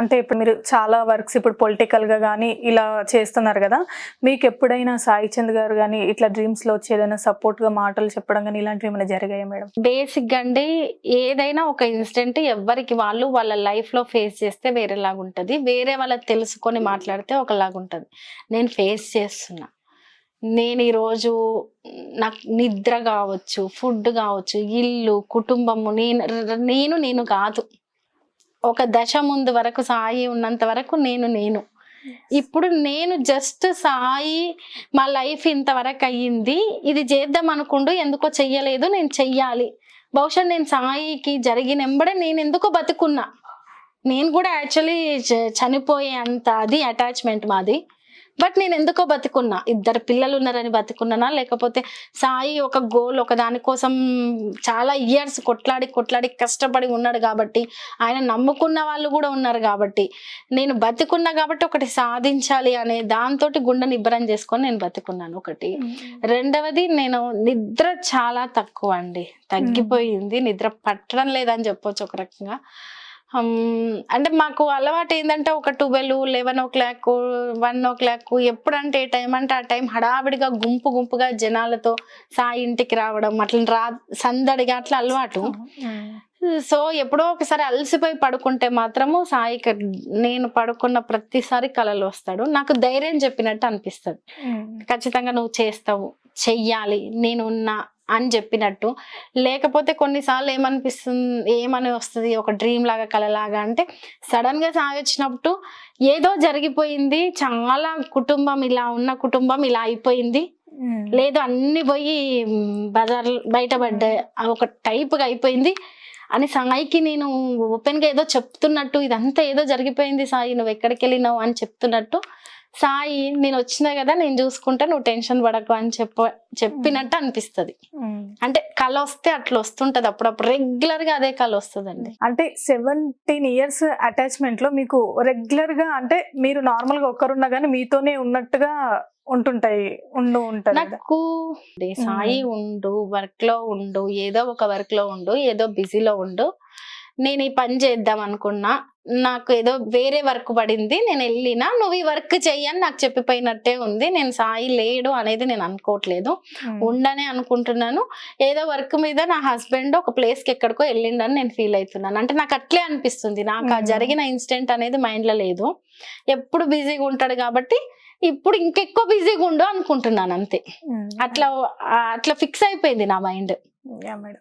అంటే ఇప్పుడు మీరు చాలా వర్క్స్ ఇప్పుడు పొలిటికల్గా కానీ ఇలా చేస్తున్నారు కదా మీకు ఎప్పుడైనా సాయి చంద్ గారు కానీ ఇట్లా డ్రీమ్స్లో వచ్చి ఏదైనా సపోర్ట్గా మాటలు చెప్పడం కానీ ఇలాంటివి ఏమైనా జరిగాయా మేడం? బేసిక్గా అండి ఏదైనా ఒక ఇన్సిడెంట్ ఎవరికి వాళ్ళు వాళ్ళ లైఫ్లో ఫేస్ చేస్తే వేరేలాగా ఉంటుంది. వేరే వాళ్ళకి తెలుసుకొని మాట్లాడితే ఒకలాగా ఉంటుంది. నేను ఫేస్ చేస్తున్నా. నేను ఈరోజు నాకు నిద్ర కావచ్చు ఫుడ్ కావచ్చు ఇల్లు కుటుంబము నేను నేను నేను కాదు. ఒక దశ ముందు వరకు సాయి ఉన్నంత వరకు నేను నేను. ఇప్పుడు నేను జస్ట్ సాయి మా లైఫ్ ఇంతవరకు అయ్యింది. ఇది చేద్దాం అనుకుంటూ ఎందుకో చెయ్యలేదు నేను చెయ్యాలి. బహుశా నేను సాయికి జరిగిన ఎంబడే నేను ఎందుకో బతుకున్నా. నేను కూడా యాక్చువల్లీ చనిపోయే అంత అది అటాచ్మెంట్ మాది. బట్ నేను ఎందుకో బతుకున్నా. ఇద్దరు పిల్లలు ఉన్నారని బతుకున్నానా? లేకపోతే సాయి ఒక గోల్ ఒక దానికోసం చాలా ఇయర్స్ కొట్లాడి కొట్లాడి కష్టపడి ఉన్నాడు కాబట్టి ఆయన నమ్ముకున్న వాళ్ళు కూడా ఉన్నారు కాబట్టి నేను బతుకున్నా కాబట్టి ఒకటి సాధించాలి అనే దాంతో గుండె నిబ్బరం చేసుకొని నేను బతుకున్నాను ఒకటి. రెండవది నేను నిద్ర చాలా తక్కువ అండి. తగ్గిపోయింది. నిద్ర పట్టడం లేదని చెప్పొచ్చు ఒక రకంగా. అంటే మాకు అలవాటు ఏంటంటే ఒక twelve eleven o'clock one o'clock ఎప్పుడంటే ఏ టైం అంటే ఆ టైం హడావిడిగా గుంపు గుంపుగా జనాలతో సాయి ఇంటికి రావడం అట్లా రా సందడిగా అట్లా అలవాటు. సో ఎప్పుడో ఒకసారి అలసిపోయి పడుకుంటే మాత్రము సాయికి నేను పడుకున్న ప్రతిసారి కలలు వస్తాడు. నాకు ధైర్యం చెప్పినట్టు అనిపిస్తుంది. ఖచ్చితంగా నువ్వు చేస్తావు చెయ్యాలి నేను ఉన్నా అని చెప్పినట్టు. లేకపోతే కొన్నిసార్లు ఏమనిపిస్తుంది ఏమని వస్తుంది ఒక డ్రీమ్ లాగా కలలాగా అంటే సడన్గా సాగొచ్చినప్పుడు ఏదో జరిగిపోయింది చాలా కుటుంబం ఇలా ఉన్న కుటుంబం ఇలా అయిపోయింది. లేదు అన్ని పోయి బజార్ బయటపడ్డాయి అది ఒక type గా అయిపోయింది అని సాయికి నేను ఓపెన్గా ఏదో చెప్తున్నట్టు ఇదంతా ఏదో జరిగిపోయింది సాయి నువ్వు ఎక్కడికి వెళ్ళినావు అని చెప్తున్నట్టు సాయి నేను వచ్చినా కదా నేను చూసుకుంటా నువ్వు టెన్షన్ పడకు అని చెప్ప చెప్పినట్టు అనిపిస్తది. అంటే కళ వస్తే అట్లా వస్తుంటది. అప్పుడప్పుడు రెగ్యులర్గా అదే కళ వస్తుందండి. అంటే సెవెంటీన్ ఇయర్స్ అటాచ్మెంట్లో మీకు రెగ్యులర్గా అంటే మీరు నార్మల్గా ఒక్కరున్నా కానీ మీతోనే ఉన్నట్టుగా ఉంటుంటాయి ఉండు ఉంటది కదా. నాకు సాయి ఉండు వర్క్లో ఉండు ఏదో ఒక వర్క్లో ఉండు ఏదో బిజీలో ఉండు నేను ఈ పని చేద్దాం అనుకున్నా నాకు ఏదో వేరే వర్క్ పడింది నేను వెళ్ళినా నువ్వు ఈ వర్క్ చెయ్యని నాకు చెప్పిపోయినట్టే ఉంది. నేను సాయి లేడు అనేది నేను అనుకోవట్లేదు. ఉండనే అనుకుంటున్నాను. ఏదో వర్క్ మీద నా హస్బెండ్ ఒక ప్లేస్కి ఎక్కడికో వెళ్ళిండని నేను ఫీల్ అవుతున్నాను. అంటే నాకు అట్లే అనిపిస్తుంది. నాకు ఆ. జరిగిన ఇన్సిడెంట్ అనేది మైండ్లో లేదు. ఎప్పుడు బిజీగా ఉంటాడు కాబట్టి ఇప్పుడు ఇంకెక్కువ బిజీగా ఉండు అనుకుంటున్నాను అంతే. అట్లా అట్లా ఫిక్స్ అయిపోయింది నా మైండ్ యా మేడం.